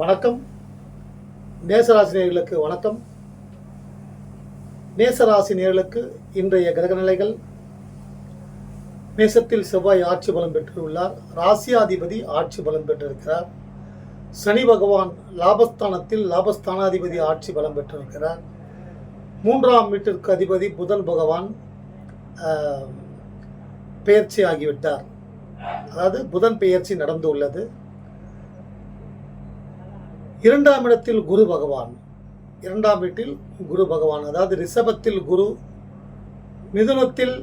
வணக்கம். நேசராசினியர்களுக்கு வணக்கம். நேசராசினியர்களுக்கு இன்றைய கிரகநிலைகள். நேசத்தில் செவ்வாய் ஆட்சி பலம் பெற்றுள்ளார். ராசியாதிபதி ஆட்சி பலம் பெற்றிருக்கிறார். சனி பகவான் லாபஸ்தானத்தில் லாபஸ்தானாதிபதி ஆட்சி பலம் பெற்றிருக்கிறார். மூன்றாம் வீட்டிற்கு அதிபதி புதன் பகவான் பெயர்ச்சி ஆகிவிட்டார். அதாவது புதன் பெயர்ச்சி நடந்து உள்ளது இரண்டாம் இடத்தில் குரு பகவான். இரண்டாம் வீட்டில் குரு பகவான். அதாவது ரிஷபத்தில் குரு மிதுனத்தில்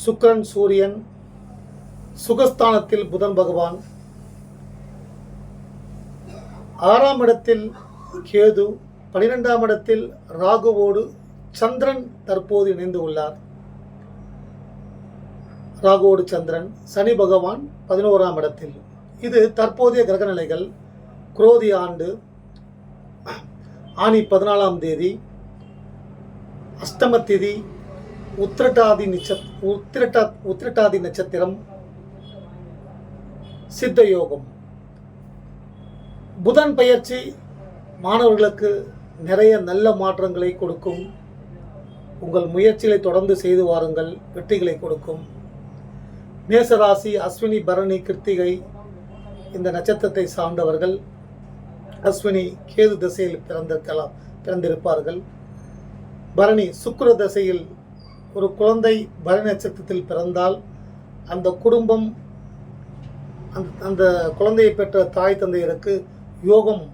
சுக்கரன் சூரியன் சுகஸ்தானத்தில் புதன் பகவான். ஆறாம் இடத்தில் கேது பனிரெண்டாம் இடத்தில் ராகுவோடு சந்திரன் தற்போது இணைந்து உள்ளார். ராகுவோடு சந்திரன் சனி பகவான் பதினோராம் இடத்தில். இது தற்போதைய கிரகநிலைகள். குரோதி ஆண்டு ஆனி பதினாலாம் தேதி அஷ்டம திதி உத்திரட்டாதி நிச்ச உத்திரட்டா உத்திரட்டாதி நட்சத்திரம் சித்த யோகம் புதன் பயிற்சி மாணவர்களுக்கு நிறைய நல்ல மாற்றங்களை கொடுக்கும். உங்கள் முயற்சிகளை தொடர்ந்து செய்து வாருங்கள் வெற்றிகளை கொடுக்கும். மேசராசி அஸ்வினி பரணி கிருத்திகை இந்த நட்சத்திரத்தை சார்ந்தவர்கள் அஸ்வினி கேது திசையில் பிறந்திருக்கலாம் பிறந்திருப்பார்கள். பரணி சுக்கர திசையில் ஒரு குழந்தை பரணி நட்சத்திரத்தில் பிறந்தால் அந்த குடும்பம் அந்த அந்த குழந்தையை பெற்ற தாய் தந்தையருக்கு யோகம்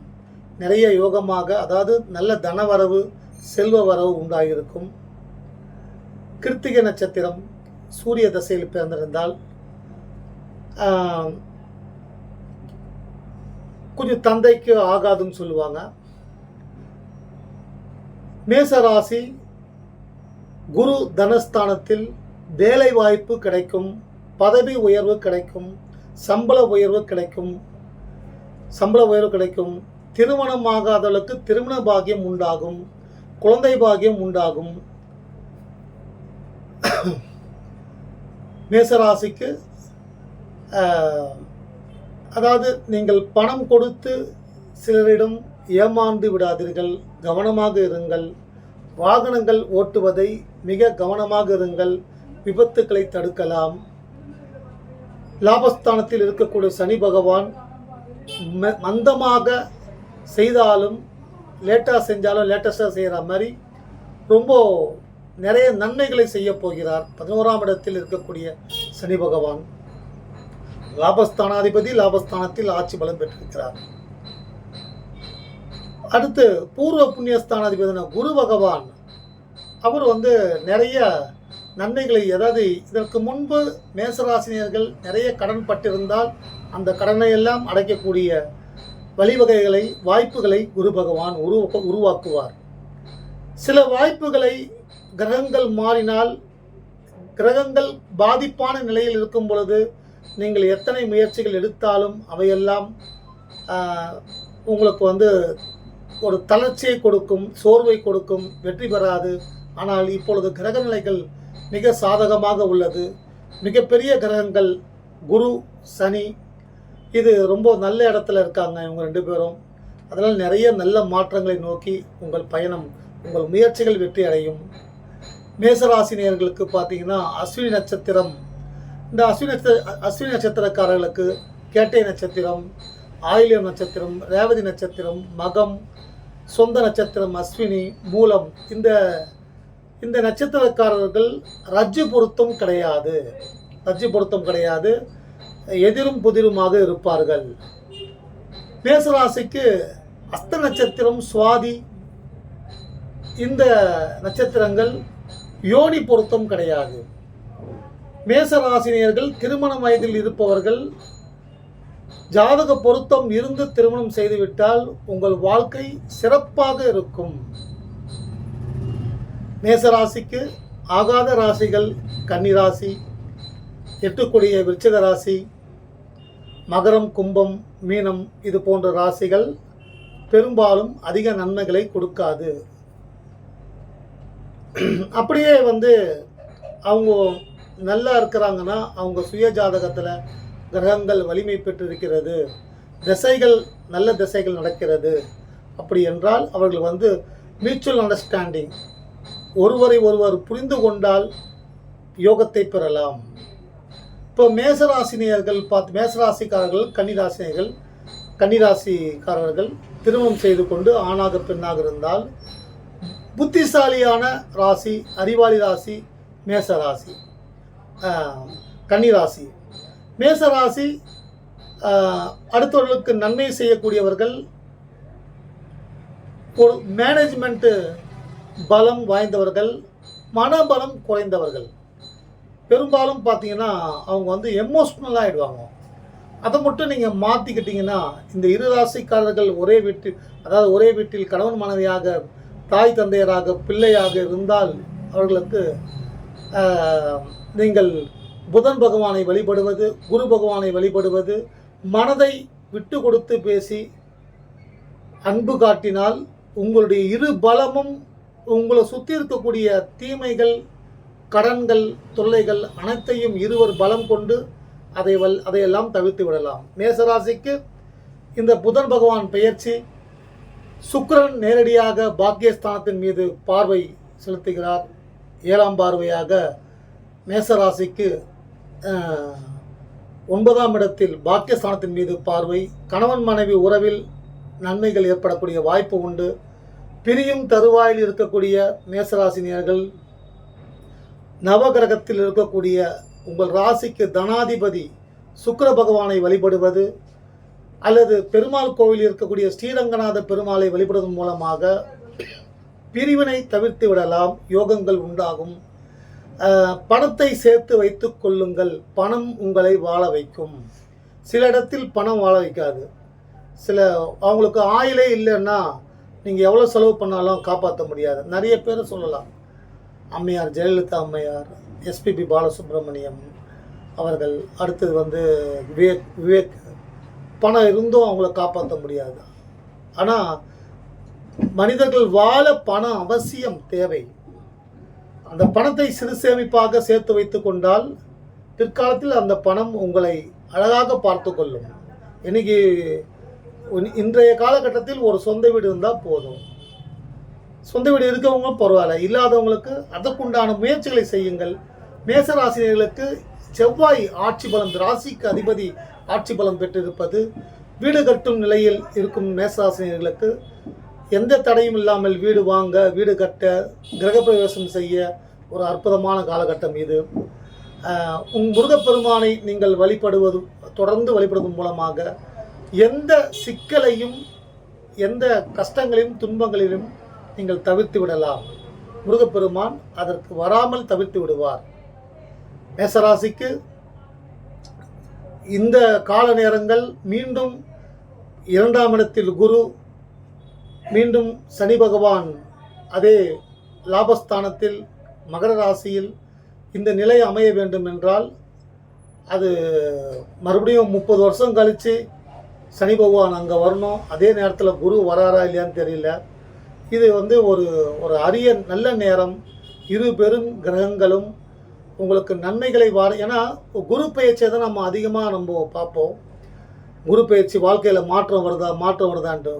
நிறைய யோகமாக அதாவது நல்ல தனவரவு செல்வ வரவு உண்டாகியிருக்கும் கிருத்திகை நட்சத்திரம் சூரிய தசையில் பிறந்திருந்தால் கொஞ்சம் தந்தைக்கு ஆகாதுன்னு சொல்லுவாங்க. மேசராசி குரு தனஸ்தானத்தில் வேலை வாய்ப்பு கிடைக்கும் பதவி உயர்வு கிடைக்கும் சம்பள உயர்வு கிடைக்கும் சம்பள உயர்வு கிடைக்கும். திருமணம் ஆகாதவர்களுக்கு திருமண பாக்கியம் உண்டாகும் குழந்தை பாக்கியம் உண்டாகும். மேசராசிக்கு அதாவது நீங்கள் பணம் கொடுத்து சிலரிடம் ஏமாந்து விடாதீர்கள் கவனமாக இருங்கள். வாகனங்கள் ஓட்டுவதை மிக கவனமாக இருங்கள் விபத்துக்களை தடுக்கலாம். லாபஸ்தானத்தில் இருக்கக்கூடிய சனி பகவான் ம- மந்தமாக செய்தாலும் லேட்டாக செஞ்சாலும் லேட்டஸ்டாக செய்கிற மாதிரி ரொம்ப நிறைய நன்மைகளை செய்ய போகிறார். பதினோராம் இடத்தில் இருக்கக்கூடிய சனி பகவான். லாபஸ்தானாதிபதி லாபஸ்தானத்தில் ஆட்சி பலம் பெற்றிருக்கிறார். அடுத்து பூர்வ புண்ணியஸ்தானாதிபதின குரு பகவான் அவர் வந்து நிறைய நன்மைகளை அதாவது இதற்கு முன்பு மேசராசினியர்கள் நிறைய கடன் பட்டிருந்தால் அந்த கடனை எல்லாம் அடைக்கக்கூடிய வழிவகைகளை வாய்ப்புகளை குரு பகவான் உரு உருவாக்குவார். சில வாய்ப்புகளை கிரகங்கள் மாறினால் கிரகங்கள் பாதிப்பான நிலையில் இருக்கும் பொழுது நீங்கள் எத்தனை முயற்சிகள் எடுத்தாலும் அவையெல்லாம் உங்களுக்கு வந்து ஒரு தளர்ச்சியை கொடுக்கும் சோர்வை கொடுக்கும் வெற்றி பெறாது. ஆனால் இப்பொழுது கிரக நிலைகள் மிக சாதகமாக உள்ளது. மிகப்பெரிய கிரகங்கள் குரு சனி இது ரொம்ப நல்ல இடத்துல இருக்காங்க இவங்க ரெண்டு பேரும். அதனால் நிறைய நல்ல மாற்றங்களை நோக்கி உங்கள் பயணம் உங்கள் முயற்சிகள் வெற்றி அடையும் மேசராசினியர்களுக்கு பார்த்தீங்கன்னா அஸ்வினி நட்சத்திரம் இந்த அஸ்வினி நட்சத்திர அஸ்வினி நட்சத்திரக்காரர்களுக்கு கேட்டை நட்சத்திரம் ஆயிலியம் நட்சத்திரம் ரேவதி நட்சத்திரம் மகம் சொந்த நட்சத்திரம் அஸ்வினி மூலம் இந்த இந்த நட்சத்திரக்காரர்கள் ரஜ்ஜு பொருத்தம் கிடையாது. ரஜ்ஜு பொருத்தம் கிடையாது. எதிரும் புதிருமாக இருப்பார்கள். மேசராசிக்கு அஸ்த நட்சத்திரம் சுவாதி இந்த நட்சத்திரங்கள் யோனி பொருத்தம் கிடையாது. மேசராசினியர்கள் திருமண வயதில் இருப்பவர்கள் ஜாதக பொருத்தம் இருந்து திருமணம் செய்துவிட்டால் உங்கள் வாழ்க்கை சிறப்பாக இருக்கும். மேசராசிக்கு ஆகாத ராசிகள் கன்னிராசி எட்டுக்குடிய விருச்சிக ராசி மகரம் கும்பம் மீனம் இது போன்ற ராசிகள் பெரும்பாலும் அதிக நன்மைகளை கொடுக்காது. அப்படியே வந்து அவங்க நல்லா இருக்கிறாங்கன்னா அவங்க சுய ஜாதகத்தில் கிரகங்கள் வலிமை பெற்றிருக்கிறது. திசைகள் நல்ல திசைகள் நடக்கிறது. அப்படி என்றால் அவர்கள் வந்து மியூச்சுவல் அண்டர்ஸ்டாண்டிங் ஒருவரை ஒருவர் புரிந்து கொண்டால் யோகத்தை பெறலாம். இப்போ மேசராசினியர்கள் பார்த்து மேசராசிக்காரர்கள் கன்னிராசினியர்கள் கன்னிராசிக்காரர்கள் திருமணம் செய்து கொண்டு ஆணாக பெண்ணாக இருந்தால் புத்திசாலியான ராசி அறிவாளி ராசி மேசராசி. கன்னிராசி. மேசராசி ராசி அடுத்தவர்களுக்கு நன்மை செய்யக்கூடியவர்கள் ஒரு மேனேஜ்மெண்ட்டு பலம் வாய்ந்தவர்கள் மனபலம் குறைந்தவர்கள். பெரும்பாலும் பார்த்தீங்கன்னா அவங்க வந்து எமோஷ்னலாக ஆகிடுவாங்க அதை மட்டும் நீங்கள் மாற்றிக்கிட்டிங்கன்னா இந்த இரு ராசிக்காரர்கள் ஒரே வீட்டில் அதாவது ஒரே வீட்டில் கணவன் மனைவியாக தாய் தந்தையராக பிள்ளையாக இருந்தால் அவர்களுக்கு நீங்கள் புதன் பகவானை வழிபடுவது குரு பகவானை வழிபடுவது மனதை விட்டு கொடுத்து பேசி அன்பு காட்டினால் உங்களுடைய இரு பலமும் உங்களை சுற்றி இருக்கக்கூடிய தீமைகள் கடன்கள் தொல்லைகள் அனைத்தையும் இருவர் பலம் கொண்டு அதை வல் அதையெல்லாம் தவிர்த்து விடலாம். மேசராசிக்கு இந்த புதன் பகவான் பெயர்ச்சி சுக்கரன் நேரடியாக பாக்கியஸ்தானத்தின் மீது பார்வை செலுத்துகிறார். ஏழாம் பார்வையாக மேசராசிக்கு ஒன்பதாம் இடத்தில் பாக்கியஸ்தானத்தின் மீது பார்வை கணவன் மனைவி உறவில் நன்மைகள் ஏற்படக்கூடிய வாய்ப்பு உண்டு. பிரியும் தருவாயில் இருக்கக்கூடிய மேசராசினியர்கள் நவகிரகத்தில் இருக்கக்கூடிய உங்கள் ராசிக்கு தனாதிபதி சுக்கர பகவானை வழிபடுவது அல்லது பெருமாள் கோவில் இருக்கக்கூடிய ஸ்ரீரங்கநாத பெருமாளை வழிபடுவதன் மூலமாக பிரிவினை தவிர்த்து விடலாம் யோகங்கள் உண்டாகும். பணத்தை சேர்த்து வைத்துக் கொள்ளுங்கள். பணம் உங்களை வாழ வைக்கும். சில இடத்தில் பணம் வாழ வைக்காது. சில அவங்களுக்கு ஆயிலே இல்லைன்னா நீங்கள் எவ்வளோ செலவு பண்ணாலும் காப்பாற்ற முடியாது. நிறைய பேர் சொல்லலாம். அம்மையார் ஜெயலலிதா அம்மையார் எஸ்பிபி பாலசுப்ரமணியம் அவர்கள் அடுத்தது வந்து விவேக் விவேக் பணம் இருந்தும் அவங்கள காப்பாற்ற முடியாது. ஆனால் மனிதர்கள் வாழ பணம் அவசியம் தேவை. அந்த பணத்தை சிறு சேமிப்பாக சேர்த்து வைத்து கொண்டால் பிற்காலத்தில் அந்த பணம் உங்களை அழகாக பார்த்து கொள்ளும். இன்னைக்கு இன்றைய காலகட்டத்தில் ஒரு சொந்த வீடு இருந்தால் போதும். சொந்த வீடு இருக்கவங்க பரவாயில்ல. இல்லாதவங்களுக்கு அதற்குண்டான முயற்சிகளை செய்யுங்கள். மேசராசினியர்களுக்கு செவ்வாய் ஆட்சி பலம் ராசிக்கு அதிபதி ஆட்சி பலம் பெற்றிருப்பது வீடு கட்டும் நிலையில் இருக்கும் மேசராசினியர்களுக்கு எந்த தடையும் இல்லாமல் வீடு வாங்க வீடு கட்ட கிரகப்பிரவேசம் செய்ய ஒரு அற்புதமான காலகட்டம் இது. ஆஹ் உங் முருகப்பெருமானை நீங்கள் வழிபடுவது தொடர்ந்து வழிபடுவதன் மூலமாக எந்த சிக்கலையும் எந்த கஷ்டங்களையும் துன்பங்களிலும் நீங்கள் தவிர்த்து விடலாம். முருகப்பெருமான் அதற்கு வராமல் தவிர்த்து விடுவார். மேசராசிக்கு இந்த கால நேரங்கள் மீண்டும் இரண்டாம் இடத்தில் குரு மீண்டும் சனி பகவான் அதே லாபஸ்தானத்தில் மகர ராசியில் இந்த நிலை அமைய வேண்டும் என்றால் அது மறுபடியும் முப்பது வருஷம் கழித்து சனி பகவான் அங்கே வரணும். அதே நேரத்தில் குரு வராரா இல்லையான்னு தெரியல. இது வந்து ஒரு ஒரு அரிய நல்ல நேரம். இரு பெரும் கிரகங்களும் உங்களுக்கு நன்மைகளை வார ஏன்னா குரு பயிற்சியை தான் நம்ம அதிகமாக நம்ம பார்ப்போம். குரு பயிற்சி வாழ்க்கையில் மாற்றம் வருதா மாற்றம் வருதான்ட்டு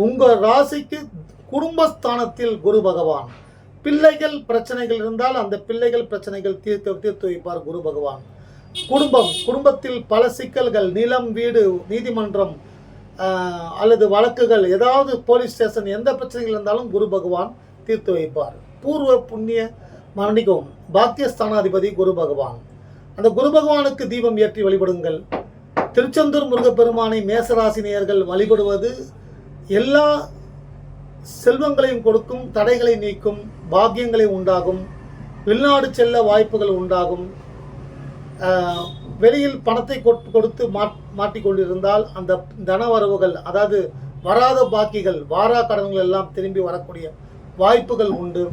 உங்கள் ராசிக்கு குடும்பஸ்தானத்தில் குரு பகவான். பிள்ளைகள் பிரச்சனைகள் இருந்தால் அந்த பிள்ளைகள் பிரச்சனைகள் தீர்த்து தீர்த்து வைப்பார் குரு பகவான். குடும்பம் குடும்பத்தில் பல சிக்கல்கள் நிலம் வீடு நீதிமன்றம் அல்லது வழக்குகள் ஏதாவது போலீஸ் ஸ்டேஷன் எந்த பிரச்சனைகள் இருந்தாலும் குரு பகவான் தீர்த்து வைப்பார். பூர்வ புண்ணிய மரணிக்கும் பாக்கியஸ்தானாதிபதி குரு பகவான். அந்த குரு பகவானுக்கு தீபம் ஏற்றி வழிபடுங்கள். திருச்செந்தூர் முருகப்பெருமானை மேசராசினியர்கள் வழிபடுவது எல்லா செல்வங்களையும் கொடுக்கும் தடைகளை நீக்கும் பாக்கியங்களை உண்டாகும் வெளிநாடு செல்ல வாய்ப்புகள் உண்டாகும். வெளியில் பணத்தை கொட்- கொடுத்து மாட் மாட்டிக்கொண்டிருந்தால் அந்த தன வரவுகள் அதாவது வராத பாக்கிகள் வாரா கடன்கள் எல்லாம் திரும்பி வரக்கூடிய வாய்ப்புகள் உண்டு.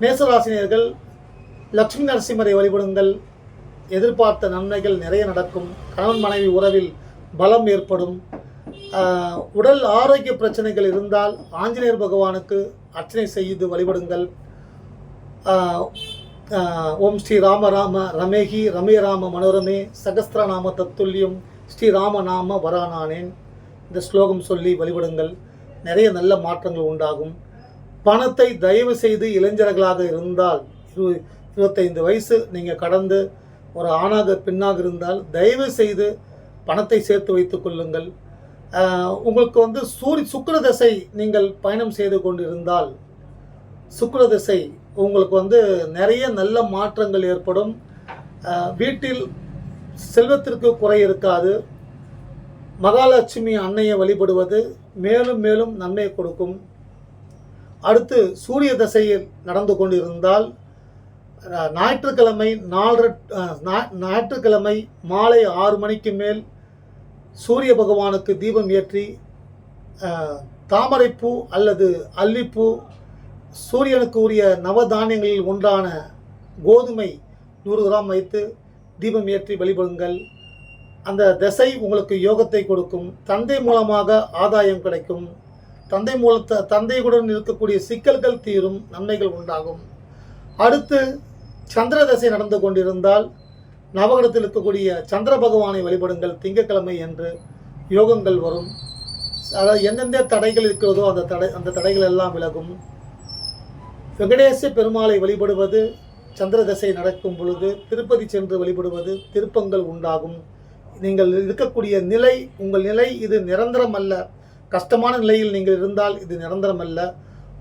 மேசராசினியர்கள் லக்ஷ்மி நரசிம்மரை வழிபடுங்கள். எதிர்பார்த்த நன்மைகள் நிறைய நடக்கும். கணவன் மனைவி உறவில் பலம் ஏற்படும். உடல் ஆரோக்கிய பிரச்சனைகள் இருந்தால் ஆஞ்சநேயர் பகவானுக்கு அர்ச்சனை செய்து வழிபடுங்கள். ஓம் ஸ்ரீ ராம ராம ரமேகி ரமே ராம மனோரமே சகஸ்திரநாம தத்துல்யம் ஸ்ரீ ராம நாம வரானானேன். இந்த ஸ்லோகம் சொல்லி வழிபடுங்கள். நிறைய நல்ல மாற்றங்கள் உண்டாகும். பணத்தை தயவு செய்து இளைஞர்களாக இருந்தால் இரு இருபத்தைந்து வயசு நீங்கள் கடந்து ஒரு ஆணாக பெண்ணாக இருந்தால் தயவு செய்து பணத்தை சேர்த்து வைத்துக் கொள்ளுங்கள். உங்களுக்கு வந்து சூரிய சுக்கர தசை நீங்கள் பயணம் செய்து கொண்டிருந்தால் சுக்கர திசை உங்களுக்கு வந்து நிறைய நல்ல மாற்றங்கள் ஏற்படும். வீட்டில் செல்வத்திற்கு குறை இருக்காது. மகாலட்சுமி அன்னையை வழிபடுவது மேலும் மேலும் நன்மை கொடுக்கும். அடுத்து சூரிய தசையில் நடந்து கொண்டிருந்தால் ஞாயிற்றுக்கிழமை நாலரை ஞாயிற்றுக்கிழமை மாலை ஆறு மணிக்கு மேல் சூரிய பகவானுக்கு தீபம் ஏற்றி தாமரைப்பூ அல்லது அல்லிப்பூ சூரியனுக்கு உரிய நவதானியங்களில் ஒன்றான கோதுமை நூறு கிராம் வைத்து தீபம் ஏற்றி வழிபடுங்கள். அந்த திசை உங்களுக்கு யோகத்தை கொடுக்கும். தந்தை மூலமாக ஆதாயம் கிடைக்கும். தந்தை மூலத்த தந்தையுடன் இருக்கக்கூடிய சிக்கல்கள் தீரும் நன்மைகள் உண்டாகும். அடுத்து சந்திர தசை நடந்து கொண்டிருந்தால் நவகிரகத்தில் இருக்கக்கூடிய சந்திர பகவானை வழிபடுங்கள் திங்கட்கிழமை என்று யோகங்கள் வரும். அதாவது எந்தெந்த தடைகள் இருக்கிறதோ அந்த தடை அந்த தடைகள் எல்லாம் விலகும். வெங்கடேச பெருமாளை வழிபடுவது சந்திர தசை நடக்கும் பொழுது திருப்பதி சென்று வழிபடுவது திருப்பங்கள் உண்டாகும். நீங்கள் இருக்கக்கூடிய நிலை உங்கள் நிலை இது நிரந்தரம் அல்ல கஷ்டமான நிலையில் நீங்கள் இருந்தால் இது நிரந்தரம் அல்ல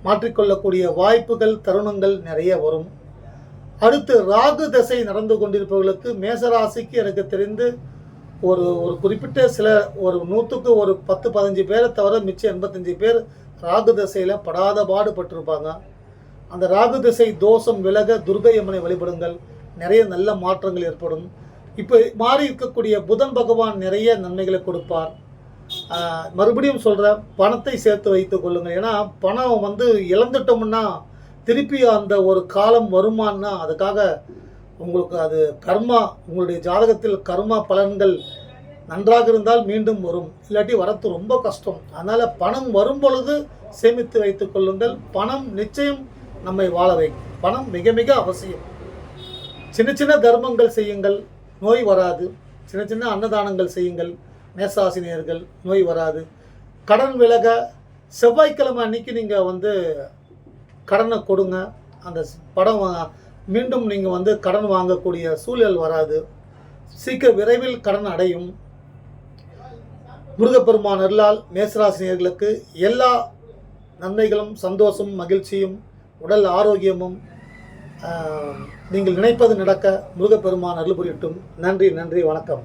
மாற்றிக்கொள்ளக்கூடிய வாய்ப்புகள் தருணங்கள் நிறைய வரும். அடுத்து ராகு தசை நடந்து கொண்டிருப்பவர்களுக்கு மேசராசிக்கு எனக்கு தெரிந்து ஒரு ஒரு குறிப்பிட்ட சில ஒரு நூற்றுக்கு ஒரு பத்து பதினஞ்சு பேரை தவிர மிச்சம் எண்பத்தஞ்சு பேர் ராகு தசையில் படாத பாடுபட்டிருப்பாங்க அந்த ராகு திசை தோஷம் விலக துர்கை அம்மனை வழிபடுங்கள். நிறைய நல்ல மாற்றங்கள் ஏற்படும். இப்போ மாறி இருக்கக்கூடிய புதன் பகவான் நிறைய நன்மைகளை கொடுப்பார். மறுபடியும் சொல்கிறேன் பணத்தை சேர்த்து வைத்துக் கொள்ளுங்கள். ஏன்னா பணம் வந்து இழந்துட்டோம்னா திருப்பி அந்த ஒரு காலம் வருமானா அதுக்காக உங்களுக்கு அது கர்மா உங்களுடைய ஜாதகத்தில் கர்மா பலன்கள் நன்றாக இருந்தால் மீண்டும் வரும். இல்லாட்டி வரத்து ரொம்ப கஷ்டம். அதனால் பணம் வரும் பொழுது சேமித்து வைத்துக் கொள்ளுங்கள். பணம் நிச்சயம் நம்மை வாழ வைக்கும். பணம் மிக மிக அவசியம். சின்ன சின்ன தர்மங்கள் செய்யுங்கள். நோய் வராது. சின்ன சின்ன அன்னதானங்கள் செய்யுங்கள். மேசாசினியர்கள் நோய் வராது. கடன் விலக செவ்வாய்க்கிழமை அன்னைக்கு நீங்கள் வந்து கடனை கொடுங்க. அந்த படம் மீண்டும் நீங்கள் வந்து கடன் வாங்கக்கூடிய சூழல் வராது. சீக்கிர விரைவில் கடன் அடையும். முருகப்பெருமான் அருளால் மேசராசினியர்களுக்கு எல்லா நன்மைகளும் சந்தோஷம் மகிழ்ச்சியும் உடல் ஆரோக்கியமும் நீங்கள் நினைப்பது நடக்க முருகப்பெருமான் அருள் புரியட்டும். நன்றி நன்றி வணக்கம்.